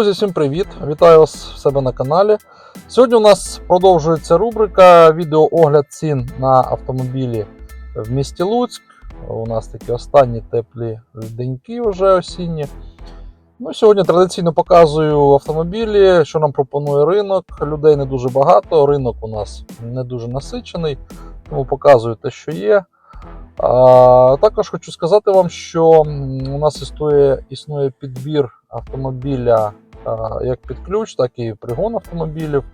Друзі, всім привіт! Вітаю вас в себе на каналі. Сьогодні у нас продовжується рубрика відеоогляд цін на автомобілі в місті Луцьк. У нас такі останні теплі деньки вже осінні. Ну, сьогодні традиційно показую автомобілі, що нам пропонує ринок. Людей не дуже багато, ринок у нас не дуже насичений, тому показую те, що є. А, також хочу сказати вам, що у нас існує, існує підбір автомобіля як під ключ, так і пригон автомобілів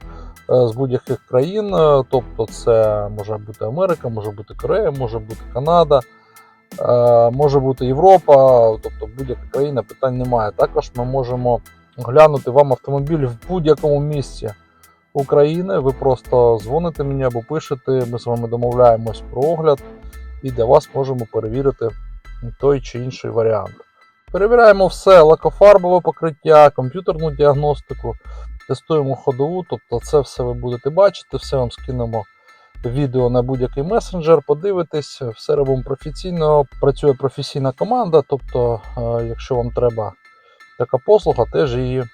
е, з будь-яких країн. Е, Тобто, це може бути Америка, може бути Корея, може бути Канада, е, може бути Європа, тобто будь-яка країна, питань немає. Також ми можемо глянути вам автомобіль в будь-якому місці. України, ви просто дзвоните мені або пишете, ми з вами домовляємось про огляд і для вас можемо перевірити той чи інший варіант. Перевіряємо все: лакофарбове покриття, комп'ютерну діагностику, тестуємо ходову, тобто це все ви будете бачити, все вам скинемо відео на будь-який месенджер, подивитесь, все робимо професійно, працює професійна команда, тобто, е, якщо вам треба така послуга, теж її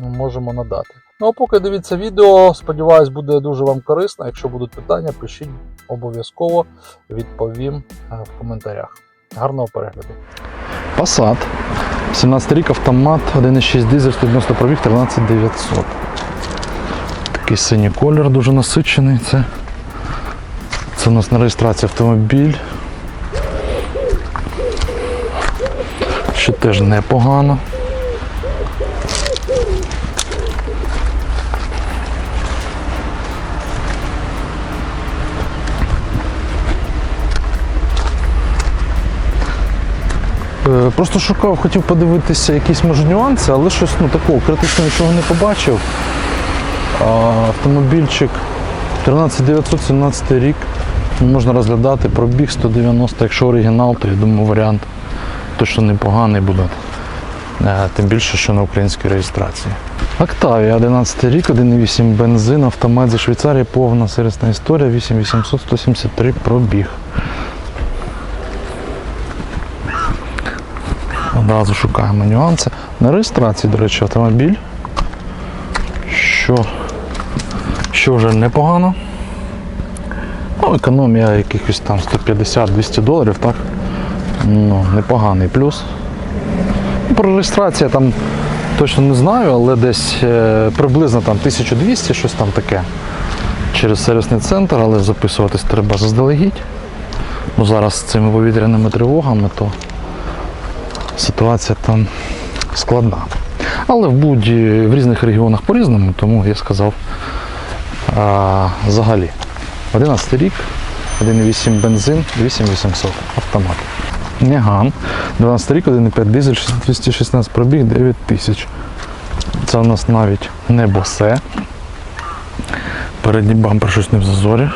можемо надати. Ну а поки дивіться відео, сподіваюсь, буде дуже вам корисно. Якщо будуть питання, пишіть обов'язково відповім е, в коментарях. Гарного перегляду. Passat. 17 рік автомат, 1,6 дизель, 190 пробіг, 13900. Такий синій колір дуже насичений. Це, це у нас на реєстрації автомобіль. Що теж непогано. Просто шукав, хотів подивитися якісь може нюанси, але щось ну, такого критично нічого не побачив. Автомобільчик 13917 рік. Ну, Можна розглядати пробіг 190, якщо оригінал, то я думаю варіант точно непоганий буде. Е, Тим більше, що на українській реєстрації. Октавія 11 рік, 1,8 бензин, автомат зі Швейцарії, повна сервісна історія, 8800 173 пробіг. Одразу шукаємо нюанси. На реєстрації, до речі, автомобіль, що, що вже непогано. Ну, економія якихось там 150-200 доларів, так? Ну, непоганий плюс. Ну, Про реєстрацію там точно не знаю, але десь е, приблизно там 1200, щось там таке. Через сервісний центр, але записуватись треба заздалегідь. Бо зараз з цими повітряними тривогами, то ситуація там складна. Але в будь в різних регіонах по-різному, тому я сказав а, взагалі. 11 рік, 1,8 бензин, 8800 автомат. Меган, 12 рік, 1,5 дизель, 216 пробіг, 9 тисяч. Це у нас навіть не босе. Передній бампер щось не в зазорі.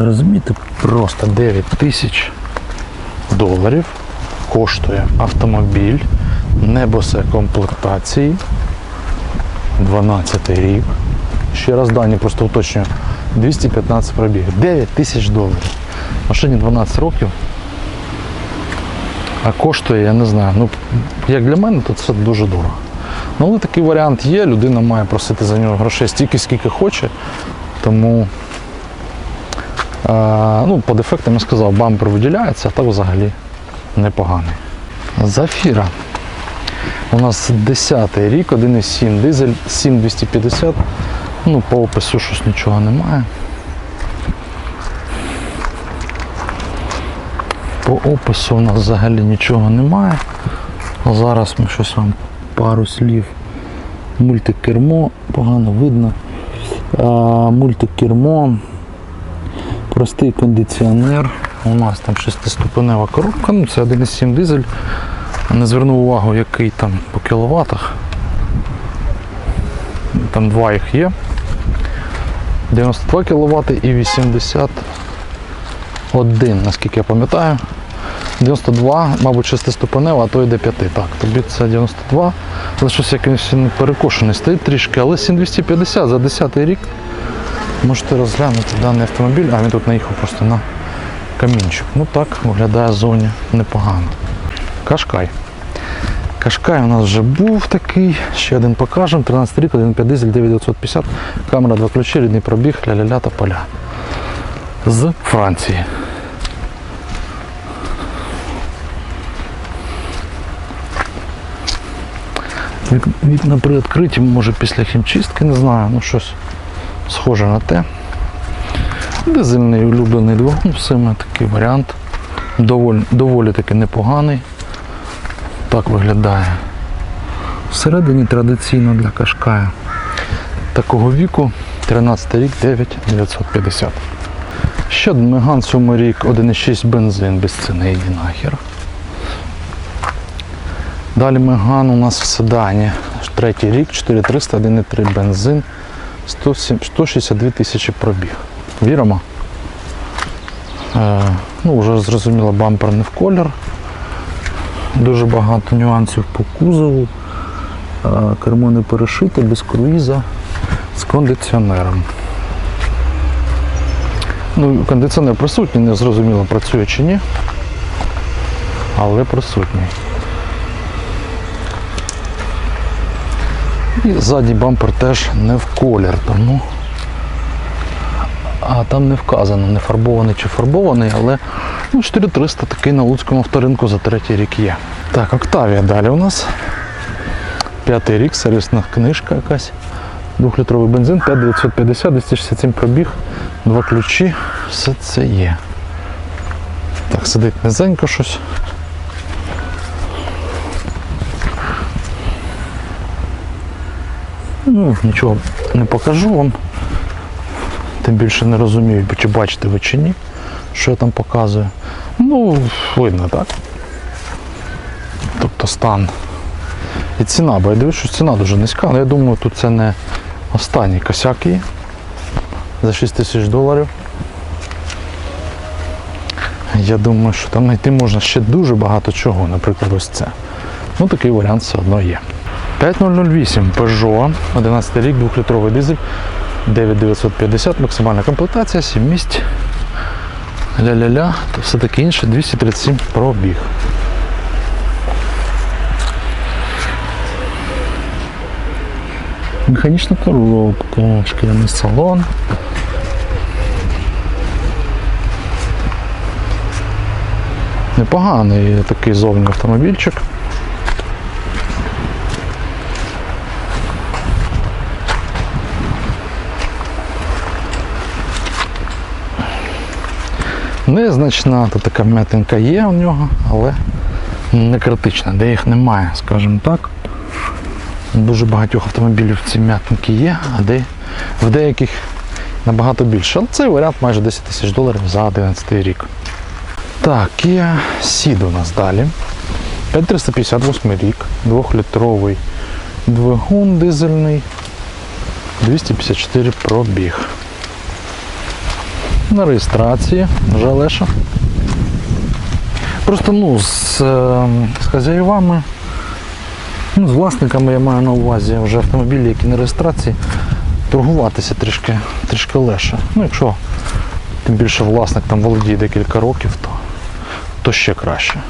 Розумієте, просто 9 тисяч доларів коштує автомобіль небосе комплектації 12 рік. Ще раз дані просто уточнюю. 215 пробіг. 9 тисяч доларів. Машині 12 років. А коштує, я не знаю. Ну, як для мене, то це дуже дорого. Ну, але такий варіант є, людина має просити за нього грошей стільки, скільки хоче. Тому ну, по дефектам я сказав, бампер виділяється, а так взагалі непоганий. Зафіра. У нас 10 й рік, 1,7 дизель, 7250. Ну, по опису щось нічого немає. По опису у нас взагалі нічого немає. Зараз ми щось вам пару слів. Мультикермо, погано видно. А, мультикермо, простий кондиціонер. У нас там шестиступенева коробка, ну це 1,7 дизель. Не звернув увагу, який там по кіловатах. Там два їх є. 92 кВт і 81, наскільки я пам'ятаю. 92, мабуть, шестиступенева, а то йде 5. Так, тобі це 92. Але щось якийсь перекошений стоїть трішки, але 7250 за 10 рік. Можете розглянути даний автомобіль, а він тут наїхав просто на камінчик. Ну так виглядає зовні непогано. Кашкай. Кашкай у нас вже був такий, ще один покажемо. 13 рік, 1,5 дизель, 9950, камера, два ключі, рідний пробіг, ля-ля-ля та поля. З Франції. Вік- Вікна приоткриті, може після хімчистки, не знаю, ну щось схоже на те. Дизельний улюблений двигун, всіми такий варіант. Доволі, доволі таки непоганий. Так виглядає. Всередині традиційно для кашкая. Такого віку 13 рік 9950. Ще Меган 7 рік 1,6 бензин без ціни йди нахер. Далі Меган у нас в седані. Третій рік, 4300, 1,3 бензин, 107 162 тисячі пробіг. Віримо? Е, ну, вже зрозуміло, бампер не в колір. Дуже багато нюансів по кузову. Е, кермо не перешите, без круїза, з кондиціонером. Ну, кондиціонер присутній, не зрозуміло, працює чи ні. Але присутній. І задній бампер теж не в колір, тому. А там не вказано, не фарбований чи фарбований, але ну, 4300 такий на Луцькому авторинку за третій рік є. Так, Октавія далі у нас. П'ятий рік, сервісна книжка якась. Двохлітровий бензин, 5950, 267 пробіг, два ключі, все це є. Так, сидить низенько щось. Ну, нічого не покажу вам. Тим більше не розумію, чи бачите ви чи ні, що я там показую. Ну, видно, так? Тобто стан. І ціна, бо я дивлюсь, що ціна дуже низька, але я думаю, тут це не останній косяк її за 6 тисяч доларів. Я думаю, що там знайти можна ще дуже багато чого, наприклад, ось це. Ну, такий варіант все одно є. 5008 Peugeot, 11 рік, 2-літровий дизель, 9950, максимальна комплектація, 7 місць. Ля-ля-ля, то все таке інше, 237 пробіг. Механічна коробка, шкіряний салон. Непоганий такий зовні автомобільчик. Незначна тут така м'ятинка є у нього, але не критична, де їх немає, скажімо так. Дуже багатьох автомобілів ці м'ятинки є, а де, в деяких набагато більше. Але цей варіант майже 10 тисяч доларів за 11 рік. Так, Kia Ceed у нас далі. 5358 рік, 2-літровий двигун дизельний, 254 пробіг. На реєстрації вже Леша. Просто ну, з, е, з хазяївами, ну, з власниками я маю на увазі вже автомобілі, які на реєстрації, торгуватися трішки, трішки легше. Ну, якщо тим більше власник там володіє декілька років, то, то ще краще.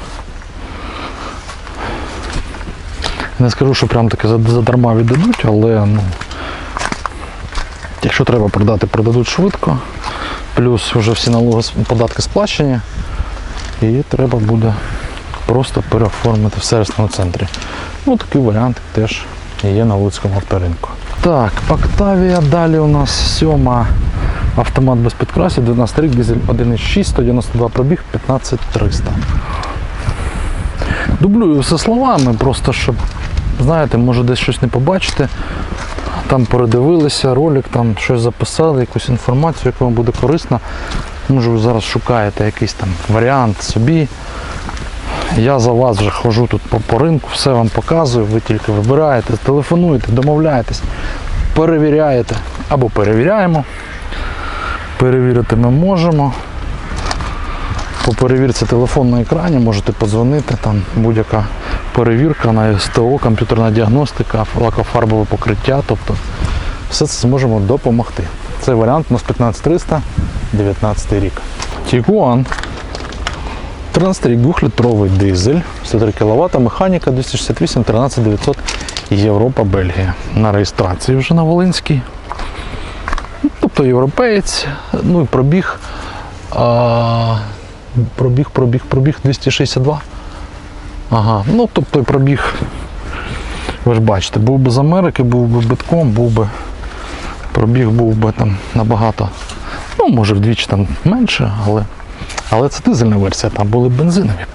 Не скажу, що прям зад- задарма віддадуть, але ну, якщо треба продати, продадуть швидко. Плюс вже всі налоги податки сплачені. І треба буде просто переоформити в сервісному центрі. Ну, такий варіант теж є на Луцькому авторинку. Так, Октавія далі у нас сьома автомат без підкрасів, 12 рік, дизель 1,6, 192 пробіг, 15300. Дублюю все словами, просто щоб, знаєте, може десь щось не побачите. Там передивилися ролик, там щось записали, якусь інформацію, яка вам буде корисна. Може ви зараз шукаєте якийсь там варіант собі. Я за вас вже хожу тут по, по ринку, все вам показую, ви тільки вибираєте, телефонуєте, домовляєтесь, перевіряєте або перевіряємо. Перевірити ми можемо. По перевірці телефон на екрані можете подзвонити, там будь-яка перевірка на СТО, комп'ютерна діагностика, лакофарбове покриття, тобто все це зможемо допомогти. Цей варіант у нас 15300, 19 рік. Тігуан 13 рік, 2-літровий дизель, 103 кВт, механіка 268 13 900 Європа, Бельгія. На реєстрації вже на Волинській. Тобто європеєць, ну і пробіг. Пробіг, пробіг, пробіг 262. Ага, ну тобто пробіг. Ви ж бачите, був би з Америки, був би битком, був би пробіг був би там набагато, ну може вдвічі там менше, але, але це дизельна версія, там були бензинові.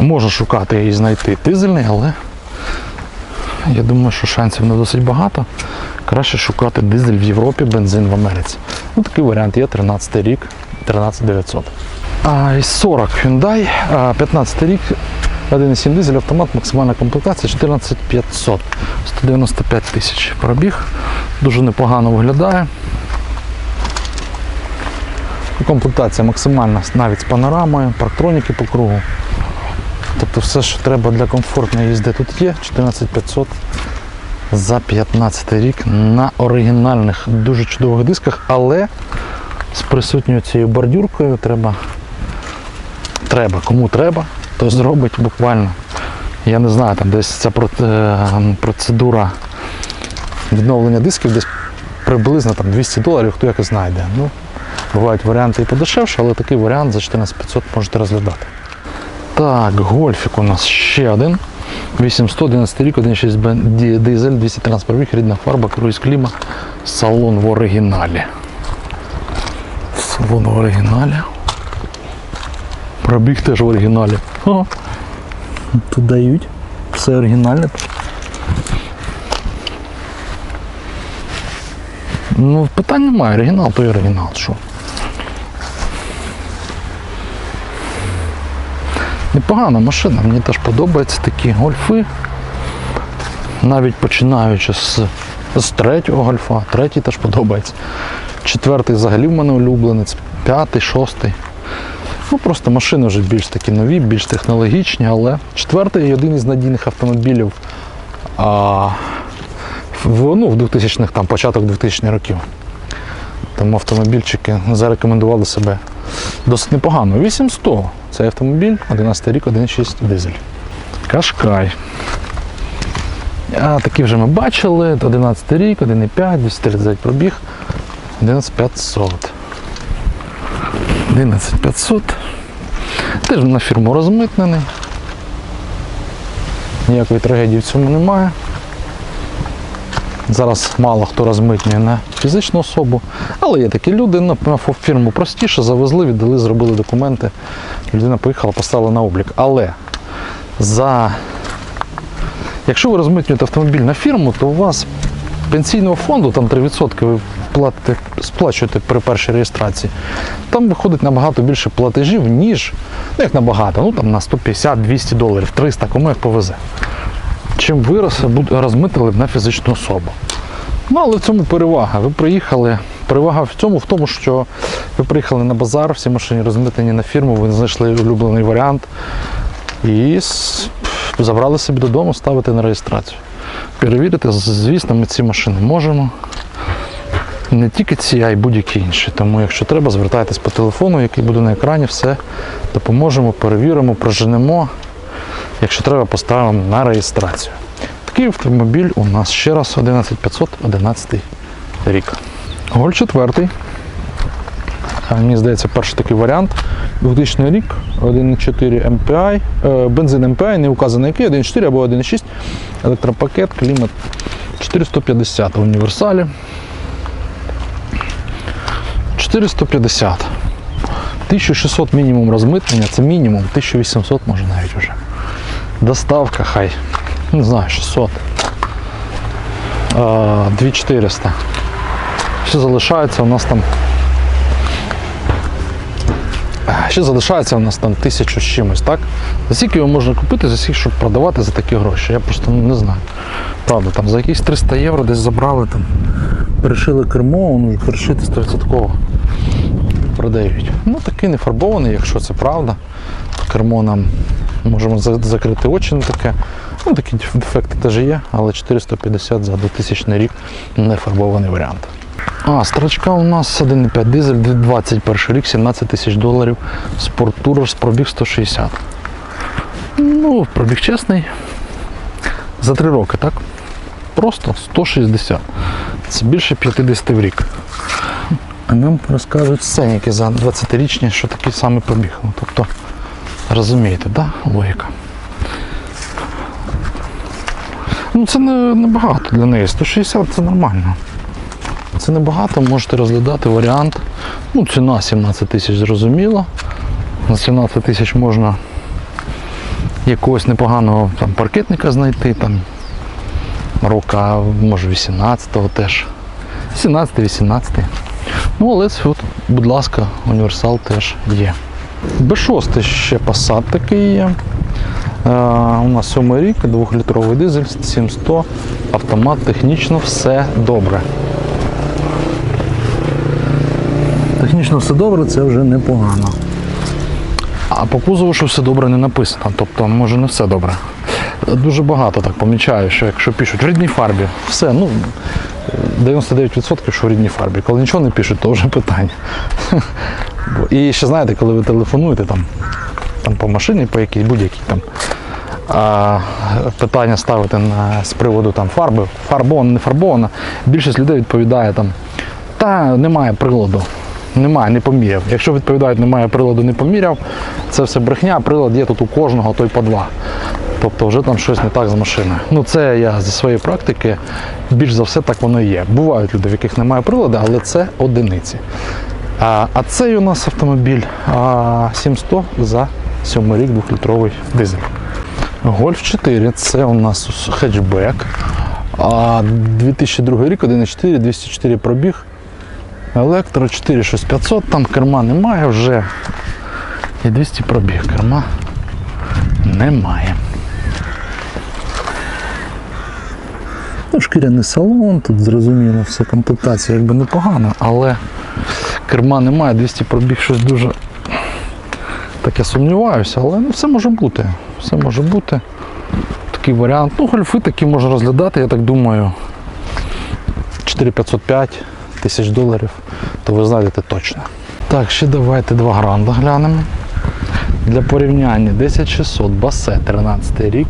Можна шукати і знайти дизельний, але я думаю, що шансів не досить багато. Краще шукати дизель в Європі, бензин в Америці. Ну, такий варіант є 13 рік, 13900. А і 40 Hyundai, а, 15 рік, 1,7 дизель, автомат, максимальна комплектація 14500, 195 тисяч пробіг. Дуже непогано виглядає. Комплектація максимальна навіть з панорамою, парктроніки по кругу. Тобто все, що треба для комфортної їзди тут є. 14500 за 15 рік на оригінальних, дуже чудових дисках, але з присутньою цією бордюркою треба. Треба, кому треба, то зробить буквально. Я не знаю, там десь ця е, процедура відновлення дисків десь приблизно там 200 доларів, хто як знайде. Ну, бувають варіанти і подешевше, але такий варіант за 14500 можете розглядати. Так, гольфік у нас ще один. 811 рік, 1.6 бен- ді- дизель, 213 пробіг, рідна фарба, круїз кліма, салон в оригіналі. Салон в оригіналі. Пробіг теж в оригіналі. О, тут дають. Все оригінальне. Ну, питань немає, оригінал, то і оригінал. Що? Непогана машина, мені теж подобаються такі гольфи. Навіть починаючи з, з третього гольфа, третій теж подобається. Четвертий взагалі в мене улюбленець, п'ятий, шостий. Ну просто машини вже більш такі нові, більш технологічні, але четвертий один із надійних автомобілів а, в, ну, в 2000-х, там, початок 2000-х років. Тому автомобільчики зарекомендували себе досить непогано. 8100 цей автомобіль, 11 рік, 1.6 дизель. Кашкай. А, такі вже ми бачили. 11 рік, 1.5, 239 пробіг, 11500. 11500. Теж на фірму розмитнений. Ніякої трагедії в цьому немає. Зараз мало хто розмитнює на фізичну особу, але є такі люди, на фірму простіше, завезли, віддали, зробили документи. Людина поїхала, поставила на облік. Але за... якщо ви розмитнюєте автомобіль на фірму, то у вас пенсійного фонду, там 3% ви платите, сплачуєте при першій реєстрації, там виходить набагато більше платежів, ніж, ну як набагато, ну там на 150-200 доларів, 300, кому як повезе чим вираз розмитили б на фізичну особу. Ну, але в цьому перевага. Ви приїхали. Перевага в цьому в тому, що ви приїхали на базар, всі машини розмитнені на фірму, ви знайшли улюблений варіант і забрали собі додому, ставити на реєстрацію. Перевірити, звісно, ми ці машини можемо. Не тільки ці, а й будь-які інші. Тому, якщо треба, звертайтесь по телефону, який буде на екрані, все допоможемо, перевіримо, проженемо. Якщо треба, поставимо на реєстрацію. Такий автомобіль у нас ще раз 11511 рік. Голь 4. Мені здається, перший такий варіант. 2000 рік, 1.4 MPI, е, бензин MPI, не указано який, 1.4 або 1.6, електропакет, клімат 450 в універсалі. 450. 1600 мінімум розмитнення, це мінімум, 1800 може навіть вже. Доставка хай, не знаю, 600. 2400. Ще залишається у нас там. Ще залишається у нас там тисячу з чимось, так? За скільки його можна купити, за скільки, щоб продавати за такі гроші? Я просто не знаю. Правда, там за якісь 300 євро десь забрали, там, перешили кермо, ну перешити 100% продають. Ну такий не фарбований, якщо це правда. Кермо нам можемо закрити очі на таке. Ну, такі дефекти теж є, але 450 за 2000 рік не фарбований варіант. А, строчка у нас 1,5 дизель, 21 рік, 17 тисяч доларів. Спорттур з пробіг 160. Ну, пробіг чесний. За 3 роки, так? Просто 160. Це більше 50 в рік. А нам розкажуть сценіки за 20-річні, що такий самий пробіг. Ну, тобто, розумієте, да? логіка. Ну, це не, не для неї. 160 це нормально. Це небагато, можете розглядати варіант. Ну, ціна 17 тисяч зрозуміло. За 17 тисяч можна якогось непоганого там, паркетника знайти, там, рока, може 18-го теж. 17-18. Ну, але це, от, будь ласка, універсал теж є. Б6 ще Passat такий є. Е, у нас 7 рік, 2-літровий дизель, 700, автомат, технічно все добре. Технічно все добре, це вже непогано. А по кузову, що все добре не написано. Тобто, може не все добре. Дуже багато так помічаю, що якщо пишуть в рідній фарбі, все, ну 99% що в рідній фарбі. Коли нічого не пишуть, то вже питання. І ще знаєте, коли ви телефонуєте там, там по машині, по якійсь будь-якій там. А, питання ставити на, з приводу там фарби, фарбована, не фарбована. Більшість людей відповідає там, та немає приладу. Немає, не поміряв. Якщо відповідають, немає приладу, не поміряв, це все брехня, прилад є тут у кожного, той по два. Тобто вже там щось не так з машиною. Ну це я зі своєї практики, більш за все так воно і є. Бувають люди, в яких немає приладу, але це одиниці. А, а цей у нас автомобіль а, 700 за 7 рік 2-літровий дизель. Гольф 4 це у нас хетчбек. А 2002 рік 1,4, 204 пробіг. Електро 46500, там керма немає вже. І 200 пробіг. Керма немає. Ну, шкіряний салон, тут зрозуміло, все комплектація якби непогана, але керма немає, 200 пробіг щось дуже. Так я сумніваюся, але ну, все може бути. Все може бути. Такий варіант. Ну, гольфи такі можна розглядати, я так думаю. 4505 тисяч доларів, то ви знайдете точно. Так, ще давайте два гранда глянемо. Для порівняння 10600 басе 13 рік,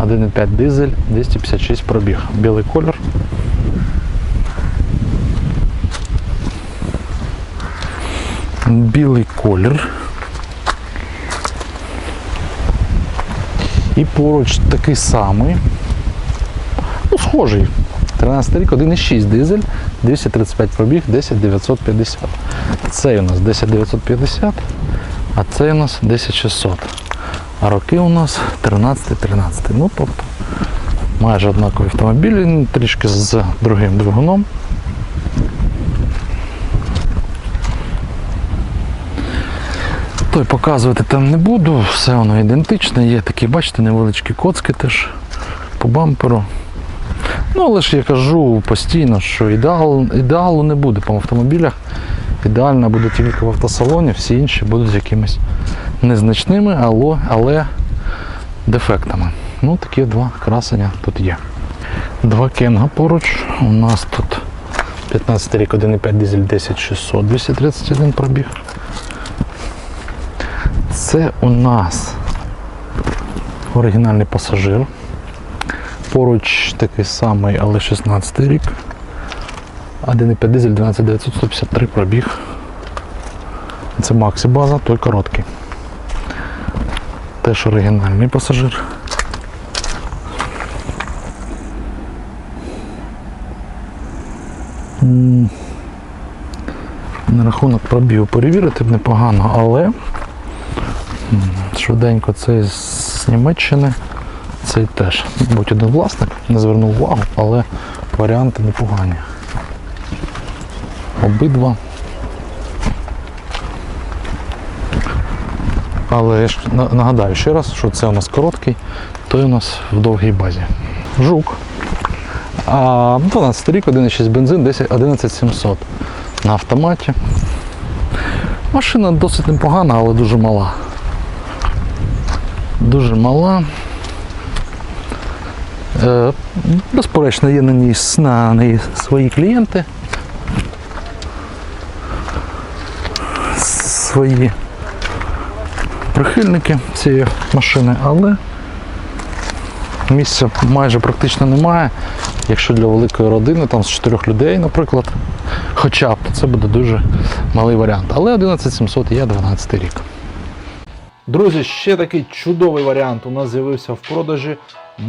1,5 дизель, 256 пробіг. Білий колір. Білий колір. І поруч такий самий. Ну, схожий. 13 рік, 1,6 дизель, 235 пробіг, 10950. Цей у нас 10950, а цей у нас 10600. А роки у нас 13-13. Ну, тобто майже однакові автомобілі, ну, трішки з другим двигуном. Той показувати там не буду, все воно ідентичне, є такі, бачите, невеличкі коцки теж по бамперу. Ну, але ж я кажу постійно, що ідеал, ідеалу не буде по автомобілях. Ідеально буде тільки в автосалоні, всі інші будуть якимись незначними, але, але дефектами. Ну, такі два красення тут є. Два кенга поруч. У нас тут 15 рік 1,5 дизель 10600, 231 пробіг. Це у нас оригінальний пасажир. Поруч такий самий, але 16 рік. 1,5 дизель 12900 153 пробіг. Це Максі база, той короткий. Теж оригінальний пасажир. На рахунок пробігу перевірити б непогано, але швиденько цей з Німеччини. Цей теж, мабуть, один власник, не звернув увагу, але варіанти непогані. Обидва. Але я ж нагадаю ще раз, що це у нас короткий, той у нас в довгій базі. Жук. А 12 рік, 1,6 бензин, 10 11700 на автоматі. Машина досить непогана, але дуже мала. Дуже мала. Е, Безперечно, є на ній, на неї свої клієнти. Свої прихильники цієї машини, але місця майже практично немає. Якщо для великої родини, там з чотирьох людей, наприклад, хоча б, це буде дуже малий варіант. Але 11700 є 12 рік. Друзі, ще такий чудовий варіант у нас з'явився в продажі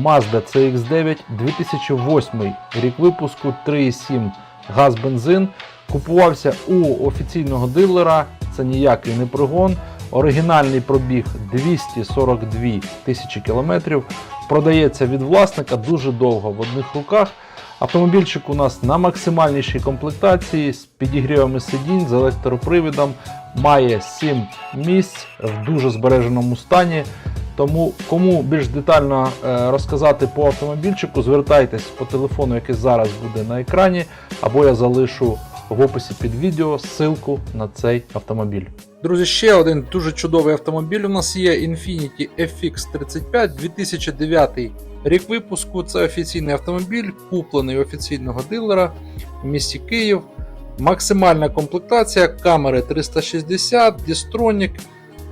Mazda CX9 2008 рік випуску 3,7 газ бензин. Купувався у офіційного дилера. Це ніякий не пригон. Оригінальний пробіг 242 тисячі кілометрів. Продається від власника дуже довго в одних руках. Автомобільчик у нас на максимальнішій комплектації з підігрівами сидінь, з електропривідом, має 7 місць в дуже збереженому стані. Тому кому більш детально е, розказати по автомобільчику, звертайтесь по телефону, який зараз буде на екрані, або я залишу в описі під відео ссылку на цей автомобіль. Друзі, ще один дуже чудовий автомобіль. У нас є Infiniti FX35 2009 рік випуску. Це офіційний автомобіль, куплений офіційного дилера в місті Київ. Максимальна комплектація, камери 360, дістронік,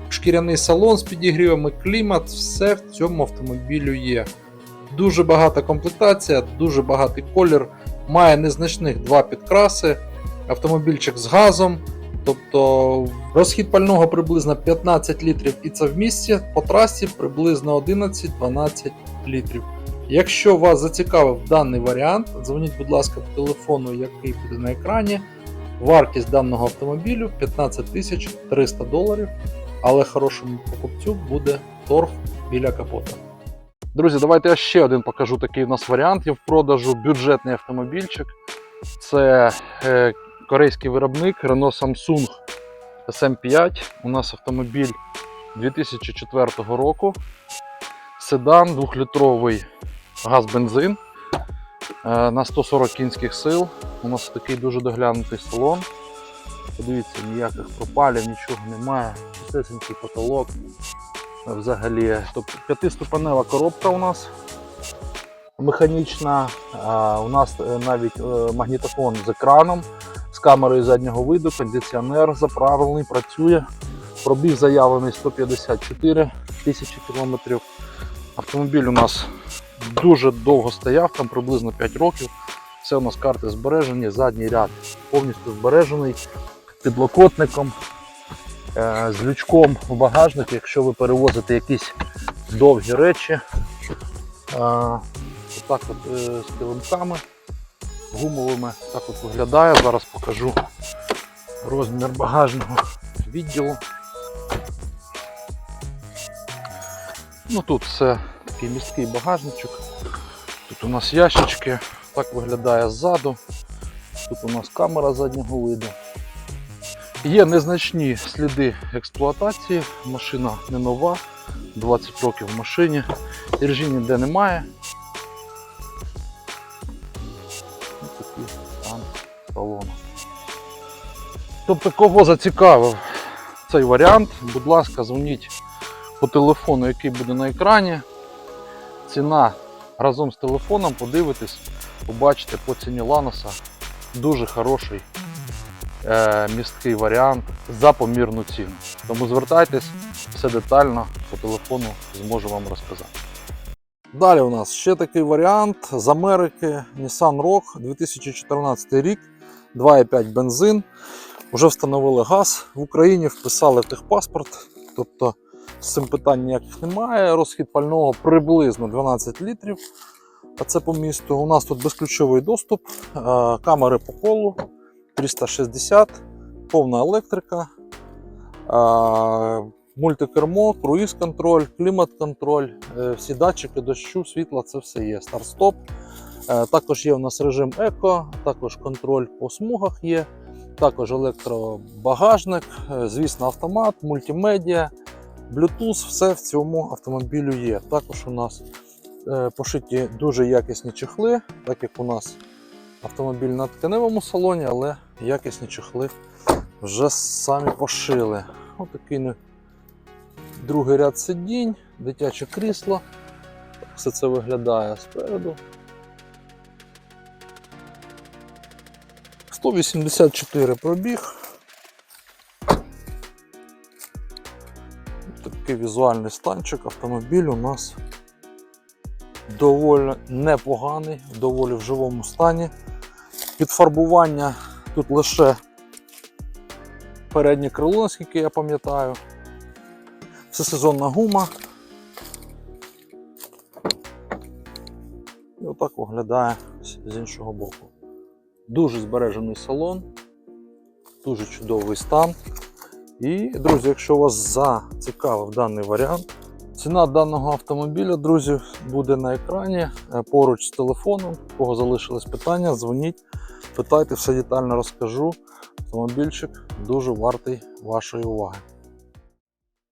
шкіряний салон з підігрівами, клімат, все в цьому автомобілю є. Дуже багата комплектація, дуже багатий колір, має незначних два підкраси, автомобільчик з газом. Тобто розхід пального приблизно 15 літрів і це в місті, по трасі приблизно 11-12 літрів. Якщо вас зацікавив даний варіант, дзвоніть, будь ласка, по телефону, який буде на екрані. Вартість даного автомобілю 15 тисяч 300 доларів, але хорошому покупцю буде торг біля капота. Друзі, давайте я ще один покажу такий у нас варіант. Є в продажу бюджетний автомобільчик. Це е, корейський виробник Renault Samsung SM5. У нас автомобіль 2004 року. Седан 2-літровий газ-бензин е, на 140 кінських сил. У нас такий дуже доглянутий салон. Подивіться, ніяких пропалів, нічого немає. Чистесенький потолок. Взагалі, тобто п'ятиступенева коробка у нас механічна. У нас е, навіть е, магнітофон з екраном, з камерою заднього виду, кондиціонер заправлений, працює. Пробіг заявлений 154 тисячі кілометрів. Автомобіль у нас дуже довго стояв, там приблизно 5 років. Все у нас карти збережені, задній ряд повністю збережений підлокотником, е, з лючком в багажник, якщо ви перевозите якісь довгі речі. Е, Отак от е, з килимками гумовими. Так от виглядає. Зараз покажу розмір багажного відділу. Ну тут все такий місткий багажничок. Тут у нас ящички, так виглядає ззаду. Тут у нас камера заднього виду. Є незначні сліди експлуатації, машина не нова, 20 років в машині, іржі ніде немає. Тобто, кого зацікавив цей варіант, будь ласка, дзвоніть по телефону, який буде на екрані. Ціна разом з телефоном подивитесь, побачите по ціні Ланоса. Дуже хороший е, місткий варіант за помірну ціну. Тому звертайтесь, все детально по телефону зможу вам розказати. Далі у нас ще такий варіант з Америки Nissan Rogue 2014 рік, 2,5 бензин. Вже встановили газ в Україні, вписали в техпаспорт. Тобто з цим питань ніяких немає. Розхід пального приблизно 12 літрів. А це по місту. У нас тут безключовий доступ, е, камери по колу 360, повна електрика, е, мультикермо, круїз-контроль, клімат-контроль, е, всі датчики дощу, світла, це все є. Старт-стоп. Також є у нас режим еко, також контроль по смугах є, також електробагажник, е, звісно, автомат, мультимедіа. Bluetooth, все в цьому автомобілю є. Також у нас е, пошиті дуже якісні чехли, так як у нас автомобіль на тканевому салоні, але якісні чехли вже самі пошили. Ось такий ну, другий ряд сидінь, дитяче крісло. Все це виглядає спереду. 184 пробіг. такий візуальний станчик. Автомобіль у нас доволі непоганий, доволі в живому стані. Підфарбування тут лише переднє крило, наскільки я пам'ятаю. Всесезонна гума. І отак виглядає з- іншого боку. Дуже збережений салон, дуже чудовий стан. І, друзі, якщо вас зацікавив даний варіант, ціна даного автомобіля, друзі, буде на екрані е, поруч з телефоном. У кого залишились питання, дзвоніть, питайте, все детально розкажу. Автомобільчик дуже вартий вашої уваги.